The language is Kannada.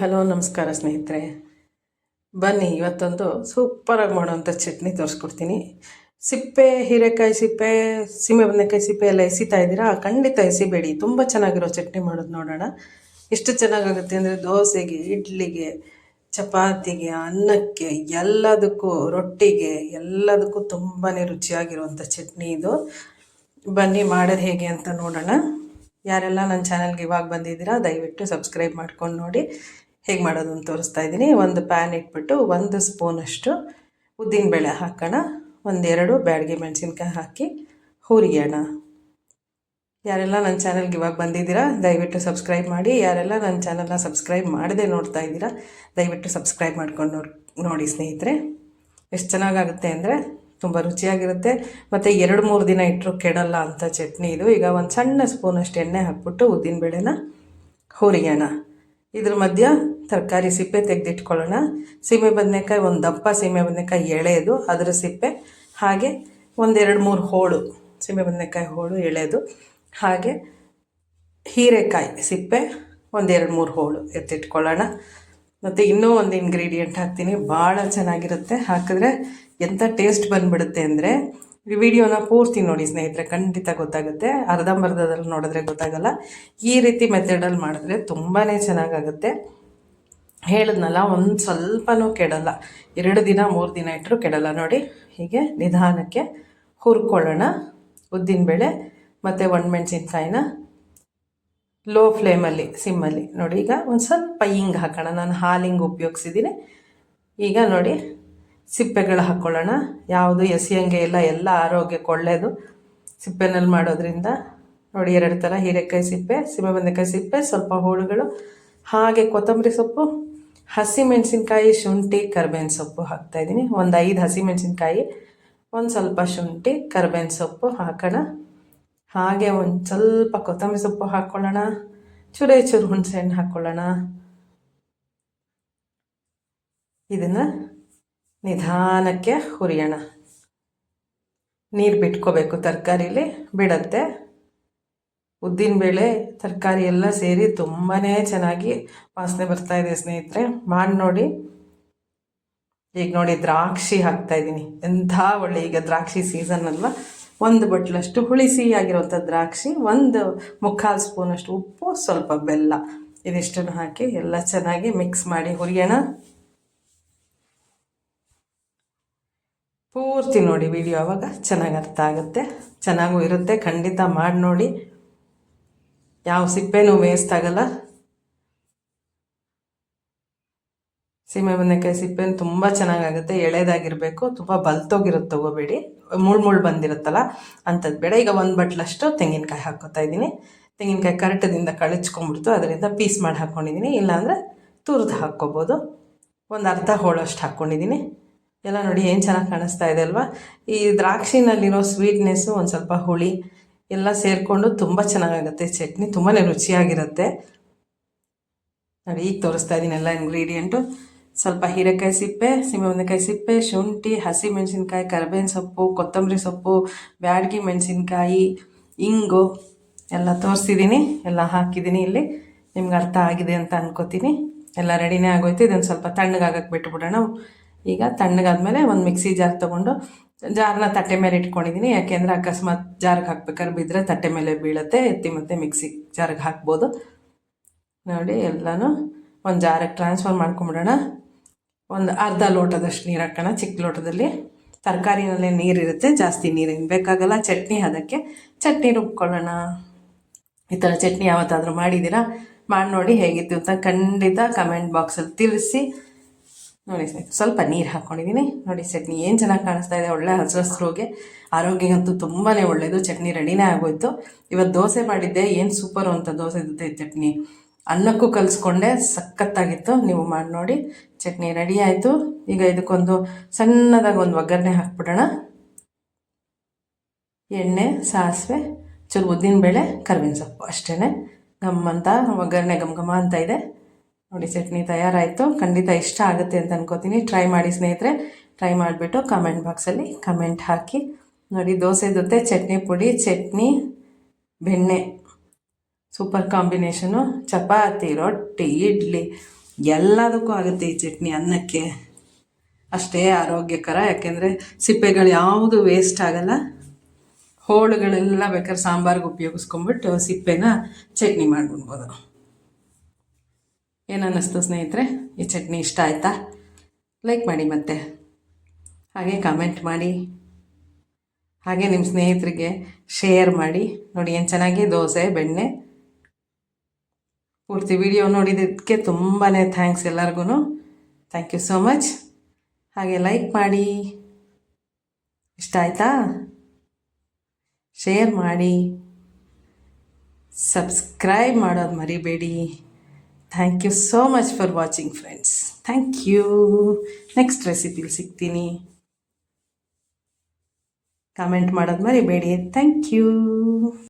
ಹಲೋ, ನಮಸ್ಕಾರ ಸ್ನೇಹಿತರೆ. ಬನ್ನಿ, ಇವತ್ತೊಂದು ಸೂಪರಾಗಿ ಮಾಡುವಂಥ ಚಟ್ನಿ ತೋರಿಸ್ಕೊಡ್ತೀನಿ. ಸಿಪ್ಪೆ, ಹೀರೆಕಾಯಿ ಸಿಪ್ಪೆ, ಸೀಮೆ ಬದನೆಕಾಯಿ ಸಿಪ್ಪೆ ಎಲ್ಲ ಎಸಿತಾ ಇದ್ದೀರಾ? ಖಂಡಿತ ಎಸಿಬೇಡಿ. ತುಂಬ ಚೆನ್ನಾಗಿರೋ ಚಟ್ನಿ ಮಾಡೋದು ನೋಡೋಣ. ಎಷ್ಟು ಚೆನ್ನಾಗಾಗುತ್ತೆ ಅಂದರೆ ದೋಸೆಗೆ, ಇಡ್ಲಿಗೆ, ಚಪಾತಿಗೆ, ಅನ್ನಕ್ಕೆ, ಎಲ್ಲದಕ್ಕೂ, ರೊಟ್ಟಿಗೆ, ಎಲ್ಲದಕ್ಕೂ ತುಂಬಾ ರುಚಿಯಾಗಿರುವಂಥ ಚಟ್ನಿ ಇದು. ಬನ್ನಿ, ಮಾಡೋದು ಹೇಗೆ ಅಂತ ನೋಡೋಣ. ಯಾರೆಲ್ಲ ನನ್ನ ಚಾನಲ್ಗೆ ಇವಾಗ ಬಂದಿದ್ದೀರಾ, ದಯವಿಟ್ಟು ಸಬ್ಸ್ಕ್ರೈಬ್ ಮಾಡ್ಕೊಂಡು ನೋಡಿ. ಹೇಗೆ ಮಾಡೋದು ಅಂತ ತೋರಿಸ್ತಾ ಇದ್ದೀನಿ. ಒಂದು ಪ್ಯಾನ್ ಇಟ್ಬಿಟ್ಟು ಒಂದು ಸ್ಪೂನಷ್ಟು ಉದ್ದಿನಬೇಳೆ ಹಾಕೋಣ. ಒಂದೆರಡು ಬ್ಯಾಡಗಿ ಮೆಣಸಿನ್ಕಾಯಿ ಹಾಕಿ ಹುರಿಯೋಣ ಯಾರೆಲ್ಲ ನನ್ನ ಚಾನಲ್ಗೆ ಇವಾಗ ಬಂದಿದ್ದೀರಾ, ದಯವಿಟ್ಟು ಸಬ್ಸ್ಕ್ರೈಬ್ ಮಾಡಿ. ಯಾರೆಲ್ಲ ನನ್ನ ಚಾನಲ್ನ ಸಬ್ಸ್ಕ್ರೈಬ್ ಮಾಡದೆ ನೋಡ್ತಾ ಇದ್ದೀರಾ, ದಯವಿಟ್ಟು ಸಬ್ಸ್ಕ್ರೈಬ್ ಮಾಡ್ಕೊಂಡು ನೋಡಿ ಸ್ನೇಹಿತರೆ. ಎಷ್ಟು ಚೆನ್ನಾಗಾಗುತ್ತೆ ಅಂದರೆ ತುಂಬ ರುಚಿಯಾಗಿರುತ್ತೆ. ಮತ್ತು ಎರಡು ಮೂರು ದಿನ ಇಟ್ಟರು ಕೆಡಲ್ಲ ಅಂತ ಚಟ್ನಿ ಇದು. ಈಗ ಒಂದು ಸಣ್ಣ ಸ್ಪೂನಷ್ಟು ಎಣ್ಣೆ ಹಾಕ್ಬಿಟ್ಟು ಉದ್ದಿನಬೇಳೆನ ಹುರಿಯೋಣ ಇದ್ರ ಮಧ್ಯ ತರಕಾರಿ ಸಿಪ್ಪೆ ತೆಗೆದಿಟ್ಕೊಳ್ಳೋಣ. ಸೀಮೆ ಬದನೆಕಾಯಿ, ಒಂದು ದಪ್ಪ ಸೀಮೆ ಬದನೆಕಾಯಿ ಎಳೆದು ಅದರ ಸಿಪ್ಪೆ, ಹಾಗೆ ಒಂದೆರಡು ಮೂರು ಹೋಳು, ಸೀಮೆ ಬದನೆಕಾಯಿ ಹೋಳು ಎಳೆದು, ಹಾಗೆ ಹೀರೆಕಾಯಿ ಸಿಪ್ಪೆ, ಒಂದೆರಡು ಮೂರು ಹೋಳು ಎತ್ತಿಟ್ಕೊಳ್ಳೋಣ. ಮತ್ತು ಇನ್ನೂ ಒಂದು ಇಂಗ್ರೀಡಿಯೆಂಟ್ ಹಾಕ್ತೀನಿ. ಭಾಳ ಚೆನ್ನಾಗಿರುತ್ತೆ. ಹಾಕಿದ್ರೆ ಎಂಥ ಟೇಸ್ಟ್ ಬಂದುಬಿಡುತ್ತೆ ಅಂದರೆ ವಿಡಿಯೋನ ಪೂರ್ತಿ ನೋಡಿ ಸ್ನೇಹಿತರೆ, ಖಂಡಿತ ಗೊತ್ತಾಗುತ್ತೆ. ಅರ್ಧಂಬರ್ಧದಲ್ಲಿ ನೋಡಿದ್ರೆ ಗೊತ್ತಾಗಲ್ಲ. ಈ ರೀತಿ ಮೆಥಡಲ್ಲಿ ಮಾಡಿದ್ರೆ ತುಂಬಾ ಚೆನ್ನಾಗಾಗುತ್ತೆ. ಹೇಳಿದ್ನಲ್ಲ, ಒಂದು ಸ್ವಲ್ಪನೂ ಕೆಡಲ್ಲ. ಎರಡು ದಿನ, ಮೂರು ದಿನ ಇಟ್ಟರು ಕೆಡಲ್ಲ. ನೋಡಿ, ಹೀಗೆ ನಿಧಾನಕ್ಕೆ ಹುರ್ಕೊಳ್ಳೋಣ. ಉದ್ದಿನಬೇಳೆ ಮತ್ತು ಒಣಮೆಣ್ಸಿನ್ಕಾಯಿನ ಲೋ ಫ್ಲೇಮಲ್ಲಿ, ಸಿಮ್ಮಲ್ಲಿ. ನೋಡಿ, ಈಗ ಒಂದು ಸ್ವಲ್ಪ ಹಿಂಗೆ ಹಾಕೋಣ. ನಾನು ಹಾಲಿಂಗ್ ಹಿಂಗೆ ಉಪಯೋಗಿಸಿದ್ದೀನಿ. ಈಗ ನೋಡಿ ಸಿಪ್ಪೆಗಳು ಹಾಕ್ಕೊಳ್ಳೋಣ ಯಾವುದು ಎಸಿಯಂಗೆ ಇಲ್ಲ, ಎಲ್ಲ ಆರೋಗ್ಯಕ್ಕೆ ಒಳ್ಳೆಯದು ಸಿಪ್ಪೆನಲ್ಲಿ ಮಾಡೋದ್ರಿಂದ ನೋಡಿ ಎರಡು ಥರ ಹೀರೆಕಾಯಿ ಸಿಪ್ಪೆ ಬಂದಕಾಯಿ ಸಿಪ್ಪೆ, ಸ್ವಲ್ಪ ಹೋಳುಗಳು, ಹಾಗೆ ಕೊತ್ತಂಬರಿ ಸೊಪ್ಪು, ಹಸಿಮೆಣಸಿನ್ಕಾಯಿ, ಶುಂಠಿ, ಕರ್ಬೇವಿನ ಸೊಪ್ಪು ಹಾಕ್ತಾಯಿದ್ದೀನಿ ಒಂದು ಐದು ಹಸಿಮೆಣಸಿನ್ಕಾಯಿ, ಒಂದು ಸ್ವಲ್ಪ ಶುಂಠಿ, ಕರ್ಬೇವಿನ ಸೊಪ್ಪು ಹಾಕೋಣ. ಹಾಗೆ ಒಂದು ಸ್ವಲ್ಪ ಕೊತ್ತಂಬರಿ ಸೊಪ್ಪು ಹಾಕ್ಕೊಳ್ಳೋಣ ಚೂರೇ ಚೂರು ಹುಣಸೆ ಹಣ್ಣು ಹಾಕ್ಕೊಳ್ಳೋಣ ಇದನ್ನು ನಿಧಾನಕ್ಕೆ ಹುರಿಯೋಣ. ನೀರು ಬಿಟ್ಕೋಬೇಕು ತರಕಾರಿಲಿ, ಬಿಡತ್ತೆ. ಉದ್ದಿನಬೇಳೆ ತರಕಾರಿ ಎಲ್ಲ ಸೇರಿ ತುಂಬಾ ಚೆನ್ನಾಗಿ ವಾಸನೆ ಬರ್ತಾ ಇದೆ ಸ್ನೇಹಿತರೆ. ಮಾಡಿ ನೋಡಿ. ಈಗ ನೋಡಿ ದ್ರಾಕ್ಷಿ ಹಾಕ್ತಾ ಇದ್ದೀನಿ. ಎಂಥ ಒಳ್ಳೆ ಈಗ ದ್ರಾಕ್ಷಿ ಸೀಸನ್ ಅಲ್ವಾ? ಒಂದು ಬಟ್ಲಷ್ಟು ಹುಳಿ ಆಗಿರುವಂಥ ದ್ರಾಕ್ಷಿ, ಒಂದು ಮುಕ್ಕಾಲು ಸ್ಪೂನಷ್ಟು ಉಪ್ಪು, ಸ್ವಲ್ಪ ಬೆಲ್ಲ. ಇದಿಷ್ಟನ್ನು ಹಾಕಿ ಎಲ್ಲ ಚೆನ್ನಾಗಿ ಮಿಕ್ಸ್ ಮಾಡಿ ಹುರಿಯೋಣ. ಪೂರ್ತಿ ನೋಡಿ ವಿಡಿಯೋ ಆವಾಗ ಚೆನ್ನಾಗಿ ಅರ್ಥ ಆಗುತ್ತೆ. ಚೆನ್ನಾಗೂ ಇರುತ್ತೆ. ಖಂಡಿತ ಮಾಡಿ ನೋಡಿ. ಯಾವ ಸಿಪ್ಪೆನೂ ವೇಸ್ಟ್ ಆಗಲ್ಲ. ಸೀಮೆ ಬದನೆಕಾಯಿ ಸಿಪ್ಪೆನು ತುಂಬ ಚೆನ್ನಾಗಾಗುತ್ತೆ. ಎಳೆದಾಗಿರಬೇಕು. ತುಂಬ ಬಲ್ತೋಗಿರುತ್ತೆ. ತಗೋಬೇಡಿ. ಮುಳ್ ಮುಳ್ಳು ಬಂದಿರುತ್ತಲ್ಲ ಅಂಥದ್ದು ಬೇಡ. ಈಗ ಒಂದು ಬಟ್ಲಷ್ಟು ತೆಂಗಿನಕಾಯಿ ಹಾಕೋತಾ ಇದ್ದೀನಿ. ತೆಂಗಿನಕಾಯಿ ಕರೆಕ್ಟದಿಂದ ಕಳಚ್ಕೊಂಡ್ಬಿಡ್ತು. ಅದರಿಂದ ಪೀಸ್ ಮಾಡಿ ಹಾಕ್ಕೊಂಡಿದ್ದೀನಿ ಇಲ್ಲಾಂದರೆ ತುರಿದು ಹಾಕ್ಕೋಬೋದು. ಒಂದು ಅರ್ಧ ಹೋಳಷ್ಟು ಹಾಕ್ಕೊಂಡಿದ್ದೀನಿ ಎಲ್ಲ ನೋಡಿ ಏನು ಚೆನ್ನಾಗಿ ಕಾಣಿಸ್ತಾ ಇದೆ ಅಲ್ವಾ? ಈ ದ್ರಾಕ್ಷಿನಲ್ಲಿರೋ ಸ್ವೀಟ್ನೆಸ್ಸು ಒಂದು ಸ್ವಲ್ಪ ಹುಳಿ ಎಲ್ಲ ಸೇರಿಕೊಂಡು ತುಂಬ ಚೆನ್ನಾಗಾಗುತ್ತೆ. ಚಟ್ನಿ ತುಂಬಾ ರುಚಿಯಾಗಿರುತ್ತೆ. ನೋಡಿ, ಈಗ ತೋರಿಸ್ತಾ ಇದ್ದೀನಿ ಎಲ್ಲ ಇಂಗ್ರೀಡಿಯೆಂಟು ಸ್ವಲ್ಪ ಹೀರೆಕಾಯಿ ಸಿಪ್ಪೆ ಸೀಮೆಬಂದಕಾಯಿ ಸಿಪ್ಪೆ, ಶುಂಠಿ ಹಸಿ ಮೆಣಸಿನ್ಕಾಯಿ ಕರಿಬೇವಿನ ಸೊಪ್ಪು, ಕೊತ್ತಂಬರಿ ಸೊಪ್ಪು, ಬ್ಯಾಡ್ಗಿ ಮೆಣಸಿನ್ಕಾಯಿ, ಇಂಗು ಎಲ್ಲ ತೋರಿಸಿದ್ದೀನಿ ಎಲ್ಲ ಹಾಕಿದ್ದೀನಿ ಇಲ್ಲಿ. ನಿಮ್ಗೆ ಅರ್ಥ ಆಗಿದೆ ಅಂತ ಅನ್ಕೋತೀನಿ. ಎಲ್ಲ ರೆಡಿನೇ ಆಗೋಯ್ತು. ಇದೊಂದು ಸ್ವಲ್ಪ ತಣ್ಣಗಾಗಕ್ಕೆ ಬಿಟ್ಬಿಡೋಣ. ಈಗ ತಣ್ಣಗಾದ್ಮೇಲೆ ಒಂದು ಮಿಕ್ಸಿ ಜಾರ್ ತೊಗೊಂಡು ಜಾರ್ನ ತಟ್ಟೆ ಮೇಲೆ ಇಟ್ಕೊಂಡಿದ್ದೀನಿ ಯಾಕೆಂದರೆ ಅಕಸ್ಮಾತ್ ಜಾರ್ಗೆ ಹಾಕ್ಬೇಕಾದ್ರೆ ಬಿದ್ದರೆ ತಟ್ಟೆ ಮೇಲೆ ಬೀಳುತ್ತೆ, ಎತ್ತಿ ಮತ್ತೆ ಮಿಕ್ಸಿ ಜಾರ್ಗೆ ಹಾಕ್ಬೋದು. ನೋಡಿ, ಎಲ್ಲನೂ ಒಂದು ಜಾರಿಗೆ ಟ್ರಾನ್ಸ್ಫರ್ ಮಾಡ್ಕೊಂಬಿಡೋಣ. ಒಂದು ಅರ್ಧ ಲೋಟದಷ್ಟು ನೀರು ಹಾಕೋಣ ಚಿಕ್ಕ ಲೋಟದಲ್ಲಿ. ತರಕಾರಿನಲ್ಲೇ ನೀರಿರುತ್ತೆ, ಜಾಸ್ತಿ ನೀರೇನು ಬೇಕಾಗಲ್ಲ. ಚಟ್ನಿ ಅದಕ್ಕೆ. ಚಟ್ನಿ ರುಬ್ಕೊಳ್ಳೋಣ. ಈ ಥರ ಚಟ್ನಿ ಯಾವತ್ತಾದರೂ ಮಾಡಿದ್ದೀರಾ? ಮಾಡಿ ನೋಡಿ ಹೇಗಿತ್ತು ಅಂತ ಖಂಡಿತ ಕಮೆಂಟ್ ಬಾಕ್ಸಲ್ಲಿ ತಿಳಿಸಿ. ನೋಡಿ ಸ್ವಲ್ಪ ನೀರು ಹಾಕ್ಕೊಂಡಿದ್ದೀನಿ ನೋಡಿ ಚಟ್ನಿ ಏನು ಚೆನ್ನಾಗಿ ಕಾಣಿಸ್ತಾ ಇದೆ, ಒಳ್ಳೆ ಹಸಿರು ಹಸಿರುಗೆ ಆರೋಗ್ಯಕ್ಕಂತೂ ತುಂಬಾ ಒಳ್ಳೆಯದು ಚಟ್ನಿ ರೆಡಿನೇ ಆಗೋಯ್ತು. ಇವತ್ತು ದೋಸೆ ಮಾಡಿದ್ದೆ, ಏನು ಸೂಪರು ಅಂತ ದೋಸೆ ಜೊತೆ ಚಟ್ನಿ. ಅನ್ನಕ್ಕೂ ಕಲಿಸ್ಕೊಂಡೆ, ಸಖತ್ತಾಗಿತ್ತು. ನೀವು ಮಾಡಿ ನೋಡಿ, ಚಟ್ನಿ ರೆಡಿ ಆಯಿತು. ಈಗ ಇದಕ್ಕೊಂದು ಸಣ್ಣದಾಗಿ ಒಂದು ಒಗ್ಗರಣೆ ಹಾಕ್ಬಿಡೋಣ. ಎಣ್ಣೆ, ಸಾಸಿವೆ, ಚೂರು ಉದ್ದಿನಬೇಳೆ, ಕರ್ಬೇವಿನ ಸೊಪ್ಪು ಅಷ್ಟೇ ಗಮ್ಮಂತ ಒಗ್ಗರಣೆ ಘಮ ಘಮ ಅಂತ ಇದೆ. ನೋಡಿ, ಚಟ್ನಿ ತಯಾರಾಯಿತು. ಖಂಡಿತ ಇಷ್ಟ ಆಗುತ್ತೆ ಅಂತ ಅನ್ಕೋತೀನಿ. ಟ್ರೈ ಮಾಡಿ ಸ್ನೇಹಿತರೆ. ಟ್ರೈ ಮಾಡಿಬಿಟ್ಟು ಕಮೆಂಟ್ ಬಾಕ್ಸಲ್ಲಿ ಕಮೆಂಟ್ ಹಾಕಿ. ನೋಡಿ, ದೋಸೆ ಜೊತೆ ಚಟ್ನಿ ಪುಡಿ, ಚಟ್ನಿ, ಬೆಣ್ಣೆ. ಸೂಪರ್ ಕಾಂಬಿನೇಷನು ಚಪಾತಿ, ರೊಟ್ಟಿ, ಇಡ್ಲಿ. ಎಲ್ಲದಕ್ಕೂ ಆಗುತ್ತೆ ಈ ಚಟ್ನಿ ಅನ್ನಕ್ಕೆ. ಅಷ್ಟೇ ಆರೋಗ್ಯಕರ. ಯಾಕೆಂದರೆ ಸಿಪ್ಪೆಗಳು ಯಾವುದು ವೇಸ್ಟ್ ಆಗಲ್ಲ. ಹೋಳುಗಳೆಲ್ಲ ಬೇಕಾದ್ರೆ ಸಾಂಬಾರ್ಗೆ ಉಪಯೋಗಿಸ್ಕೊಂಬಿಟ್ಟು ಸಿಪ್ಪೆನ ಚಟ್ನಿ ಮಾಡ್ಬಿಡ್ಬೋದು. ಏನು ಅನ್ನಿಸ್ತು ಸ್ನೇಹಿತರೆ, ಈ ಚಟ್ನಿ ಇಷ್ಟ ಆಯಿತಾ? ಲೈಕ್ ಮಾಡಿ ಮತ್ತೆ. ಹಾಗೆ ಕಮೆಂಟ್ ಮಾಡಿ. ಹಾಗೆ ನಿಮ್ಮ ಸ್ನೇಹಿತರಿಗೆ ಶೇರ್ ಮಾಡಿ. ನೋಡಿ ಏನು ಚೆನ್ನಾಗಿ ದೋಸೆ, ಬೆಣ್ಣೆ. ಪೂರ್ತಿ ವಿಡಿಯೋ ನೋಡಿದ್ದಕ್ಕೆ ತುಂಬಾ ಥ್ಯಾಂಕ್ಸ್ ಎಲ್ಲರಿಗೂ ಥ್ಯಾಂಕ್ ಯು ಸೋ ಮಚ್ ಹಾಗೆ ಲೈಕ್ ಮಾಡಿ. ಇಷ್ಟ ಆಯಿತಾ? ಶೇರ್ ಮಾಡಿ. ಸಬ್ಸ್ಕ್ರೈಬ್ ಮಾಡೋದು ಮರಿಬೇಡಿ. Thank you so much for watching friends thank you next ರೆಸಿಪಿಲಿ ಸಿಗ್ತೀನಿ. ಕಮೆಂಟ್ ಮಾಡೋದು ಮರಿಬೇಡಿ ಥ್ಯಾಂಕ್ ಯು